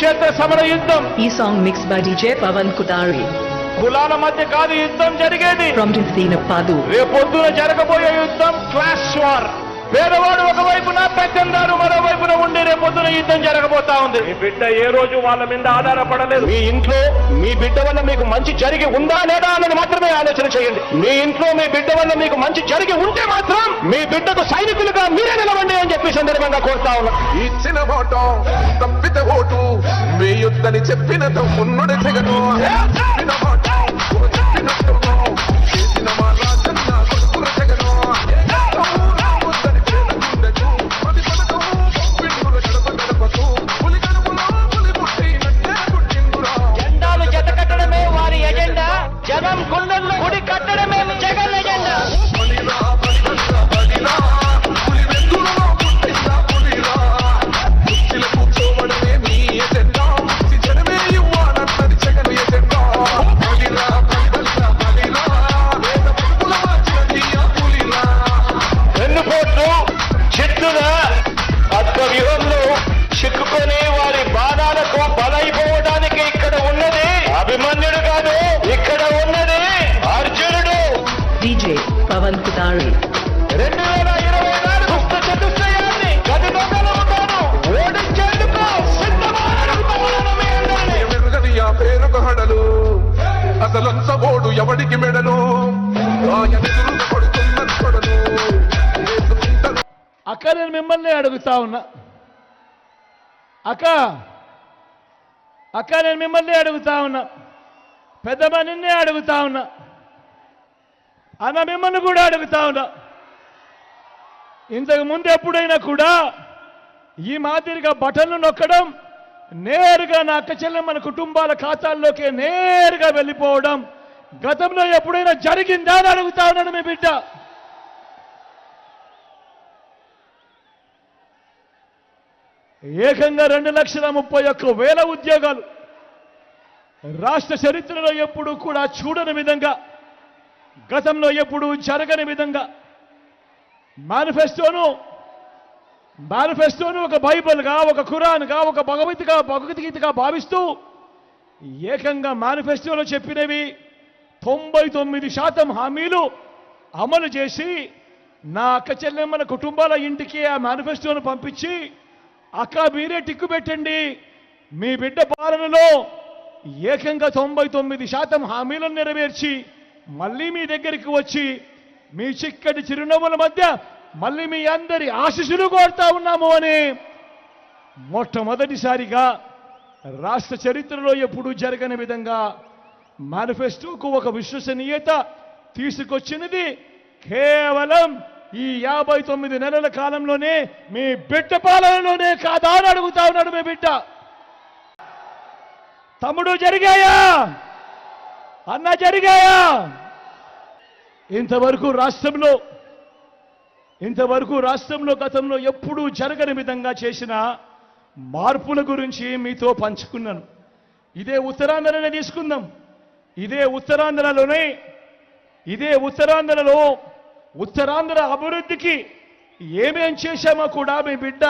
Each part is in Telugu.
కురుక్షేత్ర సమర యుద్ధం. ఈ song mix by DJ Pavan Kothari కులాల మధ్య కాదు యుద్ధం జరిగేది. ఫ్రమ్ పాదు రేపొద్దున జరగబోయే యుద్ధం క్లాష్ వార్ పేదవాడు ఒకవైపున పెద్దందారు మరోవైపున ఉండి రేపొద్దున యుద్ధం జరగబోతా ఉంది. మీ బిడ్డ ఏ రోజు వాళ్ళ మీద ఆధారపడలేదు? మీ ఇంట్లో మీ బిడ్డ వల్ల మీకు మంచి జరిగి ఉందా లేదా అన్నది మాత్రమే ఆలోచన చేయండి. మీ ఇంట్లో మీ బిడ్డ వల్ల మీకు మంచి జరిగి ఉంటే మాత్రం మీ బిడ్డకు సైనికులుగా మీరే నిలవండి అని చెప్పి సందర్భంగా కోరుతా ఉన్నా. ఇచ్చిన ఓటం తప్పితే ఓటు. వేయొద్దని చెప్పిన తమ్మున్నుడి తెగను వెన్నుపోట్లు చిత్తున అత్వ వ్యూహంలో చిక్కుకొని వారి బాణాలకు బలైపోవడానికి ఇక్కడ ఉన్నది. అభిమన్యుడు కాదు ఇక్కడ ఉన్నది అర్జునుడు. డీజే పవన్ కుటారి రెండు వేల ఇరవై నాలుగు చతుష్టయాన్ని గది దొంగలవుతాను ఓడించేందుకు సిద్ధమానడుగుతాను మీ అందరినీ. మెరుగని ఆ పేరుకు హడలు అసలంచబోడు ఎవడికి మెడలు? ఆయనెదురు అక్క నేను మిమ్మల్ని అడుగుతా ఉన్నా. అక్క అక్క నేను మిమ్మల్ని అడుగుతా ఉన్నా. పెద్ద నిన్నే అడుగుతా ఉన్నా. అన్న మిమ్మల్ని కూడా అడుగుతా ఉన్నా. ఇంతకు ముందు ఎప్పుడైనా కూడా ఈ మాదిరిగా బటన్లు నొక్కడం నేరుగా నా అక్క మన కుటుంబాల ఖాతాల్లోకి నేరుగా వెళ్ళిపోవడం గతంలో ఎప్పుడైనా జరిగిందా అని అడుగుతా ఉన్నాడు మీ బిడ్డ. ఏకంగా రెండు లక్షల ముప్పై ఒక్క వేల ఉద్యోగాలు. రాష్ట్ర చరిత్రలో ఎప్పుడు కూడా చూడని విధంగా గతంలో ఎప్పుడు జరగని విధంగా మేనిఫెస్టోను మేనిఫెస్టోను ఒక బైబిల్గా ఒక ఖురాన్గా ఒక భగవద్గా భగవద్గీతగా భావిస్తూ ఏకంగా మేనిఫెస్టోలో చెప్పినవి తొంభై తొమ్మిది శాతం హామీలు అమలు చేసి నా అక్క చెల్లెమ్మల కుటుంబాల ఇంటికి ఆ మేనిఫెస్టోను పంపించి అక్క మీరే టిక్కు పెట్టండి. మీ బిడ్డ పాలనలో ఏకంగా తొంభై తొమ్మిది శాతం హామీలను నెరవేర్చి మళ్ళీ మీ దగ్గరికి వచ్చి మీ చిక్కటి చిరునవ్వుల మధ్య మళ్ళీ మీ అందరి ఆశీస్సులు కోరుతా ఉన్నాము అని మొట్టమొదటిసారిగా రాష్ట్ర చరిత్రలో ఎప్పుడూ జరగని విధంగా మేనిఫెస్టోకు ఒక విశ్వసనీయత తీసుకొచ్చినది కేవలం ఈ యాభై తొమ్మిది నెలల కాలంలోనే మీ బిడ్డ పాలనలోనే కాదా అని అడుగుతా ఉన్నాడు మీ బిడ్డ. తమ్ముడు జరిగాయా? అన్న జరిగాయా? ఇంతవరకు రాష్ట్రంలో ఇంతవరకు రాష్ట్రంలో గతంలో ఎప్పుడూ జరగని విధంగా చేసిన మార్పుల గురించి మీతో పంచుకున్నాను. ఇదే ఉత్తరాంధ్రనే తీసుకుందాం. ఇదే ఉత్తరాంధ్రలోనే ఇదే ఉత్తరాంధ్రలో ఉత్తరాంధ్ర అభివృద్ధికి ఏమేం చేశామో కూడా మీ బిడ్డ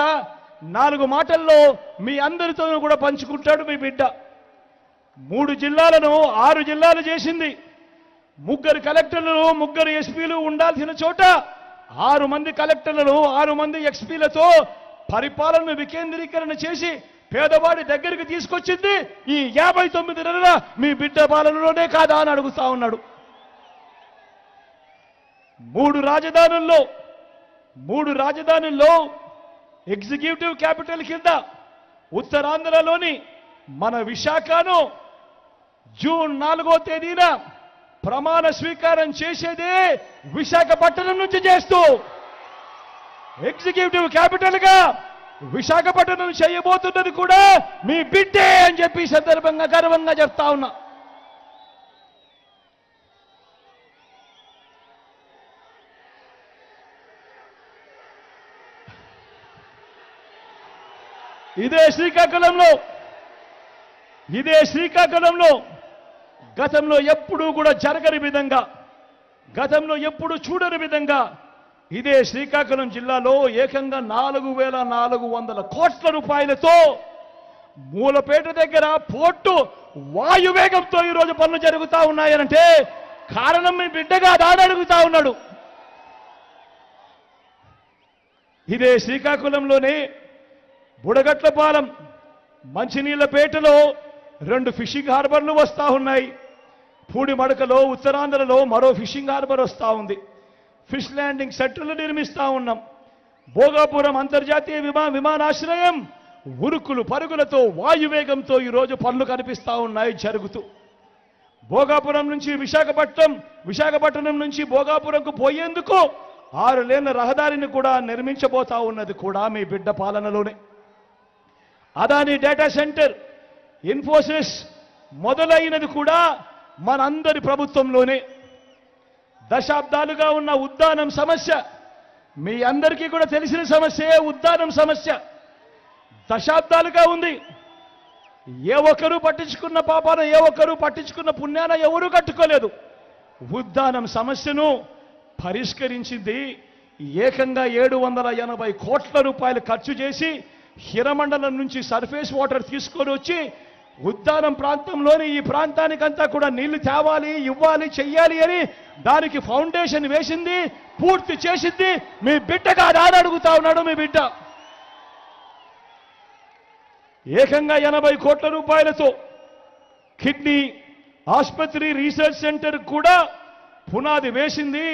నాలుగు మాటల్లో మీ అందరితోనూ కూడా పంచుకుంటాడు మీ బిడ్డ. మూడు జిల్లాలను ఆరు జిల్లాలు చేసింది. ముగ్గురు కలెక్టర్లు ముగ్గురు ఎస్పీలు ఉండాల్సిన చోట ఆరు మంది కలెక్టర్లను ఆరు మంది ఎక్స్పీలతో పరిపాలన వికేంద్రీకరణ చేసి పేదవాడి దగ్గరికి తీసుకొచ్చింది. ఈ యాభై తొమ్మిది నెలల మీ బిడ్డ పాలనలోనే కాదా అని అడుగుతా ఉన్నాడు. మూడు రాజధానుల్లో మూడు రాజధానుల్లో ఎగ్జిక్యూటివ్ క్యాపిటల్ కింద ఉత్తరాంధ్రలోని మన విశాఖను జూన్ నాలుగో తేదీన ప్రమాణ స్వీకారం చేసేదే విశాఖపట్నం నుంచి చేస్తూ ఎగ్జిక్యూటివ్ క్యాపిటల్గా విశాఖపట్నం చేయబోతున్నది కూడా మీ బిడ్డే అని చెప్పి సందర్భంగా గర్వంగా చెప్తా ఉన్నా. ఇదే శ్రీకాకుళంలో ఇదే శ్రీకాకుళంలో గతంలో ఎప్పుడూ కూడా జరగని విధంగా గతంలో ఎప్పుడు చూడని విధంగా ఇదే శ్రీకాకుళం జిల్లాలో ఏకంగా నాలుగు వేల నాలుగు వందల కోట్ల రూపాయలతో మూలపేట దగ్గర పోర్టు వాయువేగంతో ఈరోజు పనులు జరుగుతూ ఉన్నాయనంటే కారణం మీ బిడ్డగా దాడడుగుతా ఉన్నాడు. ఇదే శ్రీకాకుళంలోనే బుడగట్లపాలెం మంచినీళ్ళపేటలో రెండు ఫిషింగ్ హార్బర్లు వస్తా ఉన్నాయి. పూడి మడకలో ఉత్తరాంధ్రలో మరో ఫిషింగ్ హార్బర్ వస్తా ఉంది. ఫిష్ ల్యాండింగ్ సెంటర్లు నిర్మిస్తా ఉన్నాం. భోగాపురం అంతర్జాతీయ విమా విమానాశ్రయం ఉరుకులు పరుగులతో వాయువేగంతో ఈరోజు పనులు కనిపిస్తా ఉన్నాయి జరుగుతూ. భోగాపురం నుంచి విశాఖపట్నం విశాఖపట్నం నుంచి భోగాపురంకు పోయేందుకు ఆరు లేన్ల రహదారిని కూడా నిర్మించబోతా ఉన్నది కూడా మీ బిడ్డ పాలనలోనే. అదాని డేటా సెంటర్ ఇన్ఫోసిస్ మొదలైనది కూడా మనందరి ప్రభుత్వంలోనే. దశాబ్దాలుగా ఉన్న ఉద్దానం సమస్య మీ అందరికీ కూడా తెలిసిన సమస్యే ఉద్దానం సమస్య. దశాబ్దాలుగా ఉంది. ఏ ఒక్కరూ పట్టించుకున్న పాపాన ఏ ఒక్కరూ పట్టించుకున్న పుణ్యాన ఎవరూ కట్టుకోలేదు. ఉద్దానం సమస్యను పరిష్కరించింది ఏకంగా ఏడు వందల ఎనభై కోట్ల రూపాయలు ఖర్చు చేసి హిరమండలం నుంచి సర్ఫేస్ వాటర్ తీసుకొని వచ్చి ఉద్దానం ప్రాంతంలోని ఈ ప్రాంతానికంతా కూడా నీళ్ళు తేవాలి ఇవ్వాలి చెయ్యాలి అని దానికి ఫౌండేషన్ వేసింది పూర్తి చేసింది. మీ బిడ్డగా దాని అడుగుతా ఉన్నాడు మీ బిడ్డ. ఏకంగా ఎనభై కోట్ల రూపాయలతో కిడ్నీ ఆసుపత్రి రీసెర్చ్ సెంటర్ కూడా పునాది వేసింది.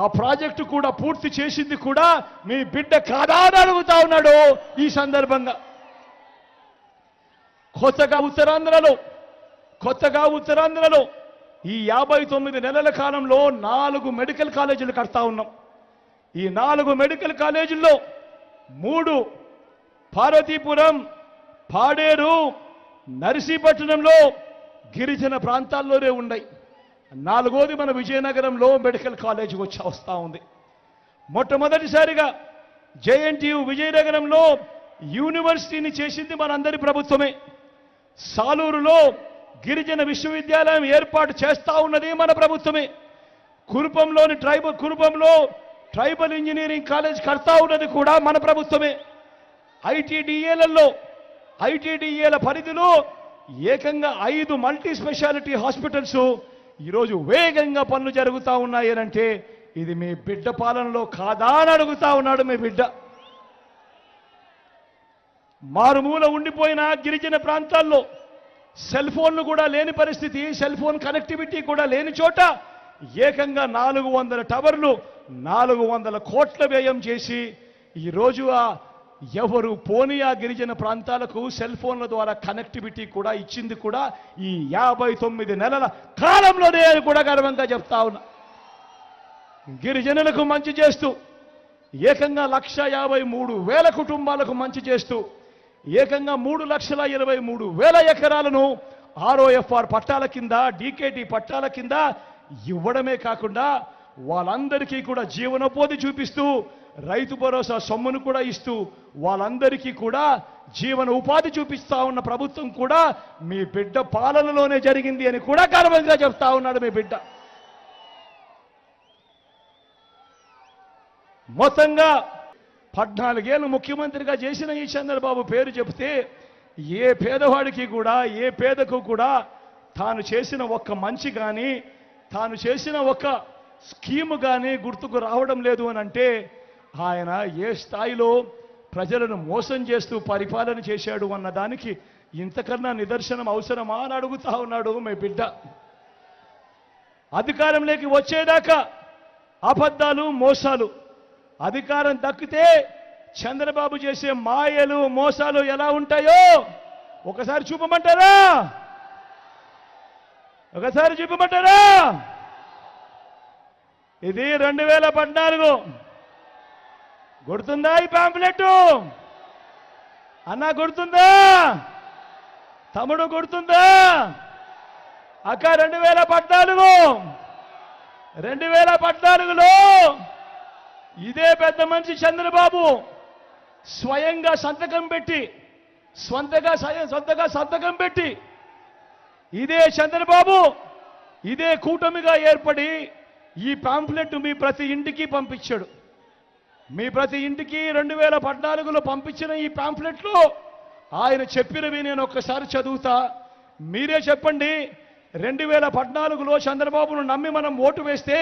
ఆ ప్రాజెక్టు కూడా పూర్తి చేసింది కూడా మీ బిడ్డ కాదా అని అడుగుతా ఉన్నాడు ఈ సందర్భంగా. కొత్తగా ఉత్తరాంధ్రలో కొత్తగా ఉత్తరాంధ్రలో ఈ యాభై తొమ్మిది నెలల కాలంలో నాలుగు మెడికల్ కాలేజీలు కడతా ఉన్నాం. ఈ నాలుగు మెడికల్ కాలేజీల్లో మూడు పార్వతీపురం పాడేరు నర్సీపట్నంలో గిరిజన ప్రాంతాల్లోనే ఉన్నాయి. నాలుగోది మన విజయనగరంలో మెడికల్ కాలేజ్ వచ్చి వస్తూ ఉంది. మొట్టమొదటిసారిగా జేఎన్టీయు విజయనగరంలో యూనివర్సిటీని చేసింది మనందరి ప్రభుత్వమే. సాలూరులో గిరిజన విశ్వవిద్యాలయం ఏర్పాటు చేస్తా ఉన్నది మన ప్రభుత్వమే. కురుపంలోని ట్రైబల్ కురుపంలో ట్రైబల్ ఇంజనీరింగ్ కాలేజ్ కడతా ఉన్నది కూడా మన ప్రభుత్వమే. ఐటీడీఏలలో ఐటీడీఏల పరిధిలో ఏకంగా ఐదు మల్టీ స్పెషాలిటీ హాస్పిటల్స్ ఈరోజు వేగంగా పనులు జరుగుతూ ఉన్నాయనంటే ఇది మీ బిడ్డ పాలనలో కాదా అని అడుగుతా ఉన్నాడు మీ బిడ్డ. మారుమూల ఉండిపోయిన గిరిజన ప్రాంతాల్లో సెల్ ఫోన్లు కూడా లేని పరిస్థితి సెల్ ఫోన్ కనెక్టివిటీ కూడా లేని చోట ఏకంగా నాలుగు వందల టవర్లు నాలుగు వందల కోట్ల వ్యయం చేసి ఈరోజు ఆ ఎవరు పోనియా ఆ గిరిజన ప్రాంతాలకు సెల్ ఫోన్ల ద్వారా కనెక్టివిటీ కూడా ఇచ్చింది కూడా ఈ యాభై తొమ్మిది నెలల కాలంలోనే అని కూడా గర్వంగా చెప్తా ఉన్నా. గిరిజనులకు మంచి చేస్తూ ఏకంగా లక్ష యాభై మూడు వేల కుటుంబాలకు మంచి చేస్తూ ఏకంగా మూడు లక్షల ఇరవై మూడు వేల ఎకరాలను ఆర్ఓఎఫ్ఆర్ పట్టాల కింద డీకేటీ పట్టాల కింద ఇవ్వడమే కాకుండా వాళ్ళందరికీ కూడా జీవనోపాధి చూపిస్తూ రైతు భరోసా సొమ్మును కూడా ఇస్తూ వాళ్ళందరికీ కూడా జీవన ఉపాధి చూపిస్తా ఉన్న ప్రభుత్వం కూడా మీ బిడ్డ పాలనలోనే జరిగింది అని కూడా గర్వంగా చెప్తా ఉన్నాడు మీ బిడ్డ. మొత్తంగా పద్నాలుగేళ్ళు ముఖ్యమంత్రిగా చేసిన ఈ చంద్రబాబు పేరు చెబితే ఏ పేదవాడికి కూడా ఏ పేదకు కూడా తాను చేసిన ఒక్క మంచి కానీ తాను చేసిన ఒక స్కీము కానీ గుర్తుకు రావడం లేదు అని అంటే ఆయన ఏ స్థాయిలో ప్రజలను మోసం చేస్తూ పరిపాలన చేశాడు అన్న దానికి ఇంతకన్నా నిదర్శనం అవసరమా అని అడుగుతా ఉన్నాడు మీ బిడ్డ. అధికారంలోకి వచ్చేదాకా అబద్ధాలు మోసాలు అధికారం దక్కితే చంద్రబాబు చేసే మాయలు మోసాలు ఎలా ఉంటాయో ఒకసారి చూపమంటారా? ఒకసారి చూపమంటారా? ఇది రెండు వేల పద్నాలుగు. గుర్తుందా ఈ పాంప్లెట్ అన్న గుర్తుందా? తమ్ముడు గుర్తుందా? అక్క రెండు వేల పద్నాలుగు. రెండు వేల పద్నాలుగులో ఇదే పెద్ద మనిషి చంద్రబాబు స్వయంగా సంతకం పెట్టి స్వంతగా స్వయం- సొంతగా సంతకం పెట్టి ఇదే చంద్రబాబు ఇదే కూటమిగా ఏర్పడి ఈ పాంప్లెట్ మీ ప్రతి ఇంటికి పంపించాడు. మీ ప్రతి ఇంటికి రెండు వేల పద్నాలుగులో పంపించిన ఈ పాంఫ్లెట్లు ఆయన చెప్పినవి నేను ఒక్కసారి చదువుతా. మీరే చెప్పండి రెండు వేల పద్నాలుగులో చంద్రబాబును నమ్మి మనం ఓటు వేస్తే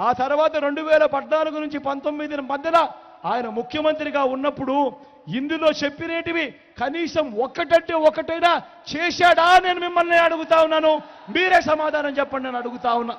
ఆ తర్వాత రెండు వేల పద్నాలుగు నుంచి పంతొమ్మిది మధ్యన ఆయన ముఖ్యమంత్రిగా ఉన్నప్పుడు ఇందులో చెప్పినేటివి కనీసం ఒక్కటంటే ఒకటైనా చేశాడా? నేను మిమ్మల్ని అడుగుతా ఉన్నాను. మీరే సమాధానం చెప్పండి నేను అడుగుతా ఉన్నా.